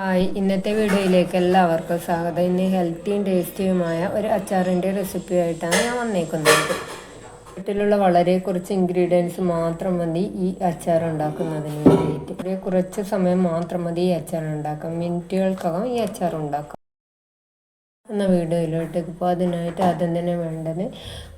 Hi ഇന്നത്തെ വീഡിയോയിലേക്ക് എല്ലാവർക്കും സ്വാഗതം. ഇന്ന് ഹെൽത്തിയും ടേസ്റ്റിയുമായ ഒരു അച്ചാറിന്റെ റെസിപ്പി ആയിട്ടാണ് ഞാൻ വന്നേക്കുന്നത്. വീട്ടിലുള്ള വളരെ കുറച്ച് ഇൻഗ്രീഡിയൻസ് മാത്രം മതി ഈ അച്ചാർ ഉണ്ടാക്കുന്നതിന് വേണ്ടിയിട്ട്. കുറച്ച് സമയം മാത്രം മതി ഈ അച്ചാർ ഉണ്ടാക്കാം മിനിറ്റുകൾക്കകം ഈ അച്ചാർ ഉണ്ടാക്കാം. എന്ന വീഡിയോയിലോട്ടേക്ക് ഇപ്പോൾ അതിനായിട്ട് ആദ്യം തന്നെ വേണ്ടത്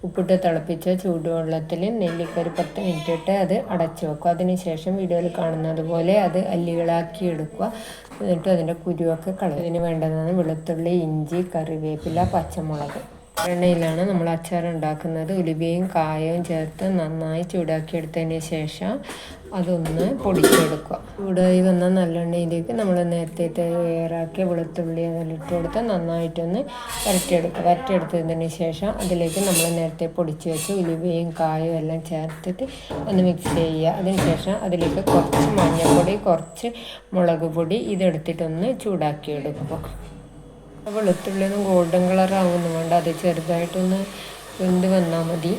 ഉപ്പിട്ട് തിളപ്പിച്ച ചൂടുവെള്ളത്തിൽ നെല്ലിക്ക ഒരു പത്ത് മിനിറ്റ് ഇട്ട് അത് അടച്ചു വെക്കുക. അതിനുശേഷം വീഡിയോയിൽ കാണുന്നത് പോലെ അത് അല്ലികളാക്കി എടുക്കുക. എന്നിട്ട് അതിന്റെ കുരുവൊക്കെ കളയും ഇതിന് വേണ്ടതാണ് വെളുത്തുള്ളി ഇഞ്ചി കറിവേപ്പില പച്ചമുളക്. എണ്ണയിലാണ് നമ്മൾ അച്ചാർ ഉണ്ടാക്കുന്നത് ഉലുവയും കായവും ചേർത്ത് നന്നായി ചൂടാക്കി എടുത്തതിന് ശേഷം അതൊന്ന് പൊടിച്ചെടുക്കുക. ചൂടായി വന്ന നല്ലെണ്ണയിലേക്ക് നമ്മൾ നേരത്തെ തയ്യാറാക്കിയ വെളുത്തുള്ളി അതിലിട്ട് കൊടുത്ത് നന്നായിട്ടൊന്ന് വരട്ടിയെടുക്കുക. വരട്ടിയെടുത്തതിന് ശേഷം അതിലേക്ക് നമ്മൾ നേരത്തെ പൊടിച്ച് വെച്ച് ഉലുവയും കായവും എല്ലാം ചേർത്തിട്ട് ഒന്ന് മിക്സ് ചെയ്യുക. അതിന് ശേഷം അതിലേക്ക് കുറച്ച് മഞ്ഞൾപ്പൊടി കുറച്ച് മുളക് പൊടി ഇതെടുത്തിട്ടൊന്ന് ചൂടാക്കി എടുക്കുക വെളുത്തുള്ളിയൊന്നും ഗോൾഡൻ കളർ ആവുന്നു വേണ്ട. അത് ചെറുതായിട്ടൊന്ന് വെന്ത് വന്നാൽ മതി.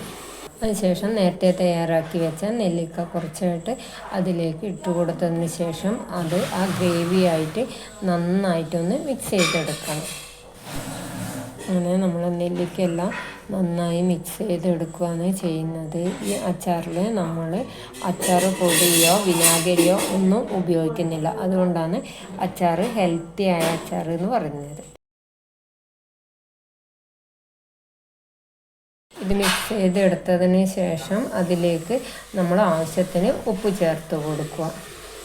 അതിനുശേഷം നേരത്തെ തയ്യാറാക്കി വെച്ച നെല്ലിക്ക കുറച്ചായിട്ട് അതിലേക്ക് ഇട്ട് കൊടുത്തതിന് ശേഷം അത് ആ ഗ്രേവി ആയിട്ട് നന്നായിട്ടൊന്ന് മിക്സ് ചെയ്തെടുക്കണം. അങ്ങനെ നമ്മൾ നെല്ലിക്കെല്ലാം നന്നായി മിക്സ് ചെയ്തെടുക്കുകയാണ് ചെയ്യുന്നത്. ഈ അച്ചാറിൽ നമ്മൾ അച്ചാർ പൊടിയോ വിനാഗിരിയോ ഒന്നും ഉപയോഗിക്കുന്നില്ല. അതുകൊണ്ടാണ് അച്ചാർ ഹെൽത്തി ആയ അച്ചാർ എന്ന് പറയുന്നത്. ഇത് മിക്സ് ചെയ്തെടുത്തതിന് ശേഷം അതിലേക്ക് നമ്മൾ ആവശ്യത്തിന് ഉപ്പ് ചേർത്ത് കൊടുക്കുക.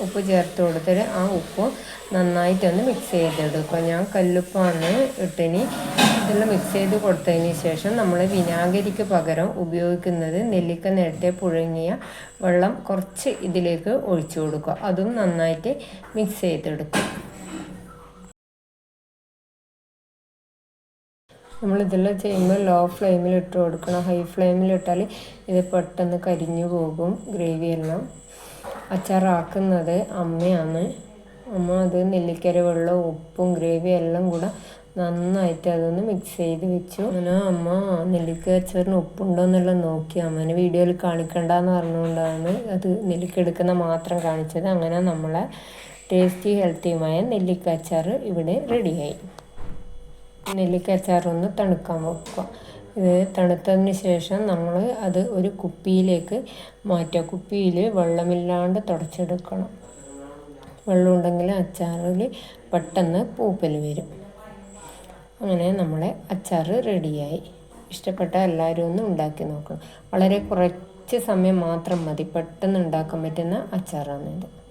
ഉപ്പ് ചേർത്ത് കൊടുത്തിട്ട് ആ ഉപ്പ് നന്നായിട്ടൊന്ന് മിക്സ് ചെയ്തെടുക്കുക. ഞാൻ കല്ലുപ്പാണ് ഇട്ടിനി. ഇതെല്ലാം മിക്സ് ചെയ്ത് കൊടുത്തതിന് ശേഷം നമ്മൾ വിനാഗിരിക്ക് പകരം ഉപയോഗിക്കുന്നത് നെല്ലിക്ക നേരത്തെ പുഴുങ്ങിയ വെള്ളം കുറച്ച് ഇതിലേക്ക് ഒഴിച്ചു കൊടുക്കുക. അതും നന്നായിട്ട് മിക്സ് ചെയ്തെടുക്കുക. നമ്മൾ ഇതെല്ലാം ചെയ്യുമ്പോൾ ലോ ഫ്ലെയിമിൽ ഇട്ട് കൊടുക്കണം. ഹൈ ഫ്ലെയിമിൽ ഇട്ടാൽ ഇത് പെട്ടെന്ന് കരിഞ്ഞു പോകും ഗ്രേവി എല്ലാം. അച്ചാറാക്കുന്നത് അമ്മയാണ്. അമ്മ അത് നെല്ലിക്കര വെള്ളം ഉപ്പും ഗ്രേവി എല്ലാം കൂടെ നന്നായിട്ട് അതൊന്ന് മിക്സ് ചെയ്ത് വെച്ചു. അങ്ങനെ അമ്മ നെല്ലിക്ക അച്ചാറിന് ഉപ്പുണ്ടോ എന്നെല്ലാം നോക്കി. അമ്മേനെ വീഡിയോയിൽ കാണിക്കണ്ടെന്ന് പറഞ്ഞുകൊണ്ടാണ് അത് നെല്ലിക്ക എടുക്കുന്ന മാത്രം കാണിച്ചത്. അങ്ങനെ നമ്മളെ ടേസ്റ്റി ഹെൽത്തിയുമായ നെല്ലിക്ക അച്ചാർ ഇവിടെ റെഡിയായി നെല്ലിക്ക അച്ചാറൊന്ന് തണുക്കാൻ വെക്കുക. ഇത് തണുത്തതിന് ശേഷം നമ്മൾ അത് ഒരു കുപ്പിയിലേക്ക് മാറ്റുക. കുപ്പിയിൽ വെള്ളമില്ലാണ്ട് തുടച്ചെടുക്കണം. വെള്ളമുണ്ടെങ്കിൽ അച്ചാറിൽ പെട്ടെന്ന് പൂപ്പൽ വരും. അങ്ങനെ നമ്മളെ അച്ചാർ റെഡിയായി. ഇഷ്ടപ്പെട്ട എല്ലാവരും ഒന്ന് ഉണ്ടാക്കി നോക്കണം. വളരെ കുറച്ച് സമയം മാത്രം മതി പെട്ടെന്ന് ഉണ്ടാക്കാൻ പറ്റുന്ന അച്ചാറാണിത്